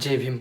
जय भीम.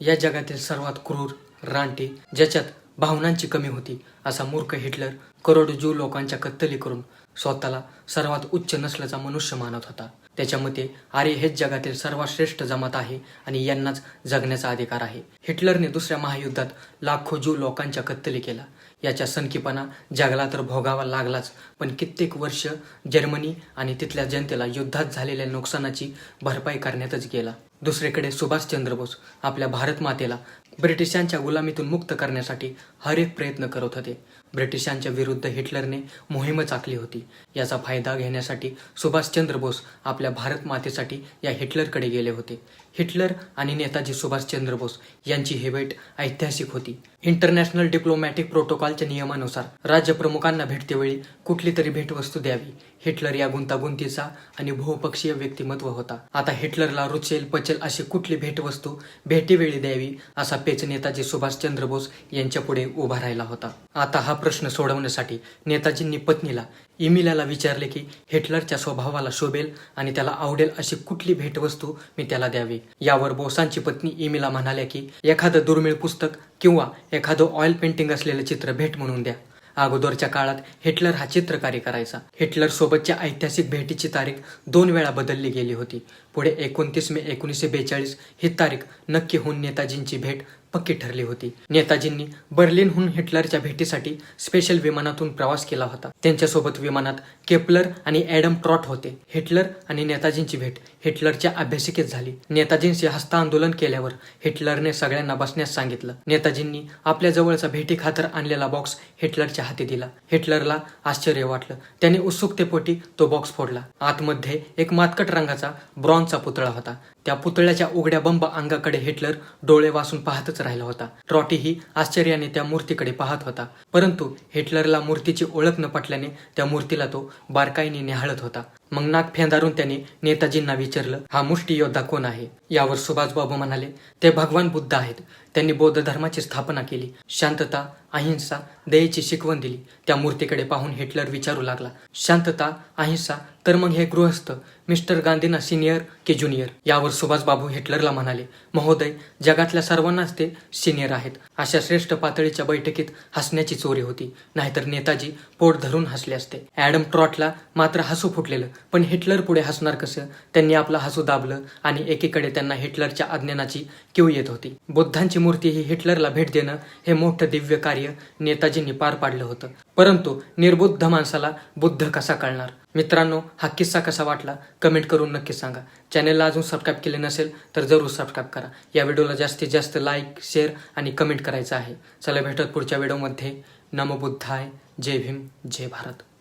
या जगातील सर्वात क्रूर रानटी ज्याच्यात भावनांची कमी होती असा मूर्ख हिटलर करोडो जीव लोकांच्या कत्तली करून स्वतःला सर्वात उच्च नसल्याचा मनुष्य मानत होता. त्याच्या मते आर्य हेच जगातील सर्वात श्रेष्ठ जमात आहे आणि यांनाच जगण्याचा अधिकार आहे. हिटलरने दुसऱ्या महायुद्धात लाखो जीव लोकांच्या कत्तली केला. याच्या सनकीपणा जगाला तर भोगावा लागलाच. पण कित्येक वर्ष जर्मनी आणि तिथल्या जनतेला युद्धात झालेल्या नुकसानाची भरपाई करण्यातच गेला. दुसरीकडे सुभाषचंद्र बोस आपल्या भारत मातेला ब्रिटिशांच्या गुलामीतून मुक्त करण्यासाठी हर एक प्रयत्न करत होते. ब्रिटिशांच्या विरुद्ध हिटलरने मोहीमच आखली होती. याचा फायदा घेण्यासाठी सुभाषचंद्र बोस आपल्या भारत मातेसाठी या हिटलरकडे गेले होते. हिटलर आणि नेताजी सुभाषचंद्र बोस यांची ही भेट ऐतिहासिक होती. इंटरनॅशनल डिप्लोमॅटिक प्रोटोकॉलच्या नियमानुसार राज्यप्रमुखांना भेटतेवेळी कुठली तरी भेटवस्तू द्यावी. हिटलर या गुंतागुंतीचा आणि बहुपक्षीय व्यक्तिमत्व होता. आता हिटलरला रुचेल पचेल अशी कुठली भेटवस्तू भेटीवेळी द्यावी असा पेच नेताजी सुभाषचंद्र बोस यांच्यापुढे उभा राहिला होता. आता हा प्रश्न सोडवण्यासाठी नेताजींनी पत्नीला इमिलाला विचारले की हिटलरच्या स्वभावाला शोभेल आणि त्याला आवडेल अशी कुठली भेटवस्तू मी त्याला द्यावी यावर बोसांची पत्नी इमिला म्हणाल्या की एखादं दुर्मिळ पुस्तक किंवा एखादं ऑइल पेंटिंग असलेलं चित्र भेट म्हणून द्या. अगोदरच्या काळात हिटलर हा चित्रकारी करायचा. हिटलर सोबतच्या ऐतिहासिक भेटीची तारीख दोन वेळा बदलली गेली होती. पुढे एकोणतीस मे एकोणीसशे बेचाळीस ही तारीख नक्की होऊन नेताजींची भेट पक्की ठरली होती. नेताजींनी बर्लिनहून हिटलरच्या भेटीसाठी स्पेशल विमानातून प्रवास केला होता. त्यांच्यासोबत विमानात केपलर आणि ॲडम ट्रॉट होते. हिटलर आणि नेताजींची भेट हिटलरच्या अभ्यासिकेत झाली. नेताजींशी हस्ता आंदोलन केल्यावर हिटलरने सगळ्यांना बसण्यास सांगितलं. नेताजींनी आपल्या जवळचा भेटी खातर आणलेला बॉक्स हिटलरच्या हाती दिला. हिटलरला आश्चर्य वाटलं. त्याने उत्सुकतेपोटी तो बॉक्स फोडला. आतमध्ये एक मातकट रंगाचा ब्रॉन्झचा पुतळा होता. त्या पुतळ्याच्या उघड्या बंब अंगाकडे हिटलर डोळे वासून पाहतच राहिला होता. ट्रॉटी ही आश्चर्याने त्या मूर्तीकडे पाहत होता. परंतु हिटलरला मूर्तीची ओळख न पटल्याने त्या मूर्तीला तो बारकाईने निहाळत होता. मग नाक फेंदारून त्याने नेताजींना विचारलं हा मुष्टी योद्धा कोण आहे? यावर सुभाषबाबू म्हणाले ते भगवान बुद्ध आहेत. त्यांनी बौद्ध धर्माची स्थापना केली शांतता अहिंसा दयेची शिकवण दिली. त्या मूर्तीकडे पाहून हिटलर विचारू लागला शांतता अहिंसा तर मग हे गृहस्थ मिस्टर गांधींना सिनियर की ज्युनियर? यावर सुभाषबाबू हिटलरला म्हणाले महोदय जगातल्या सर्वांनाच ते सिनियर आहेत. अशा श्रेष्ठ पातळीच्या बैठकीत हसण्याची चोरी होती. नाहीतर नेताजी पोट धरून हसले असते. ॲडम ट्रॉटला मात्र हसू फुटलेलं. पण हिटलर पुढे हसणार कसं? त्यांनी आपलं हसू दाबलं आणि एकीकडे त्यांना हिटलरच्या अज्ञानाची किव येत होती. बुद्धांची मूर्ती ही हिटलरला भेट देणं हे मोठं दिव्य कार्य नेताजींनी पार पाडलं होतं. परंतु निर्बुद्ध माणसाला बुद्ध कसा कळणार? मित्रांनो हा किस्सा कसा वाटला? कमेंट करून नक्की सांगा. चॅनलला अजून सबस्क्राईब केले नसेल तर जरूर सबस्क्राईब करा. या व्हिडिओला जास्तीत जास्त लाईक शेअर आणि कमेंट करायचं आहे. चला भेटत पुढच्या व्हिडिओमध्ये. नमबुद्धाय जय भीम. जय भारत.